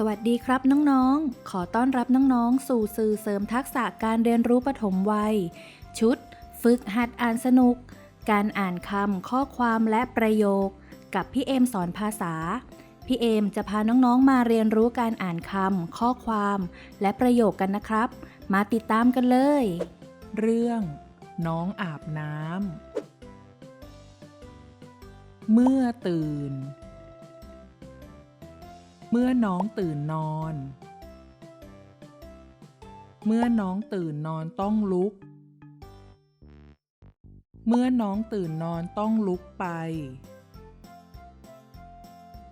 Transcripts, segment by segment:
สวัสดีครับน้องๆ ขอต้อนรับน้องๆ สู่สื่อเสริมทักษะการเรียนรู้ปฐมวัย ชุด ฝึกหัดอ่านสนุก การอ่านคำข้อความและประโยค กับพี่เอมสอนภาษา พี่เอมจะพาน้องๆ มาเรียนรู้การอ่านคำข้อความ และประโยคกันนะครับ มาติดตามกันเลย เรื่อง น้องอาบน้ำเมื่อตื่น เมื่อน้องตื่นนอน เมื่อน้องตื่นนอนต้องลุก เมื่อน้องตื่นนอนต้องลุกไป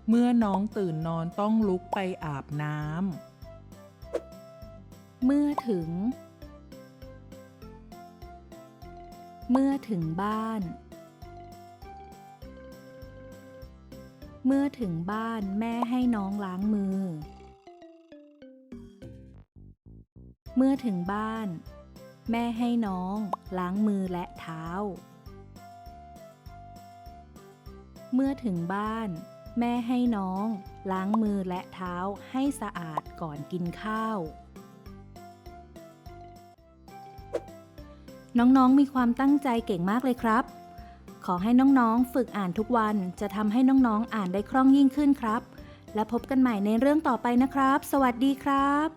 เมื่อน้องตื่นนอนต้องลุกไปอาบน้ำ เมื่อถึง เมื่อถึงบ้าน เมื่อถึงบ้านแม่ให้น้องล้างมือ เมื่อถึงบ้าน แม่ให้น้องล้างมือและเท้า เมื่อถึงบ้าน แม่ให้น้องล้างมือและเท้าให้สะอาดก่อนกินข้าว น้องๆมีความตั้งใจเก่งมากเลยครับ ขอให้น้องๆ ฝึกอ่านทุกวัน จะทำให้น้องๆ อ่านได้คล่องยิ่งขึ้นครับ และพบกันใหม่ในเรื่องต่อไปนะครับ สวัสดีครับ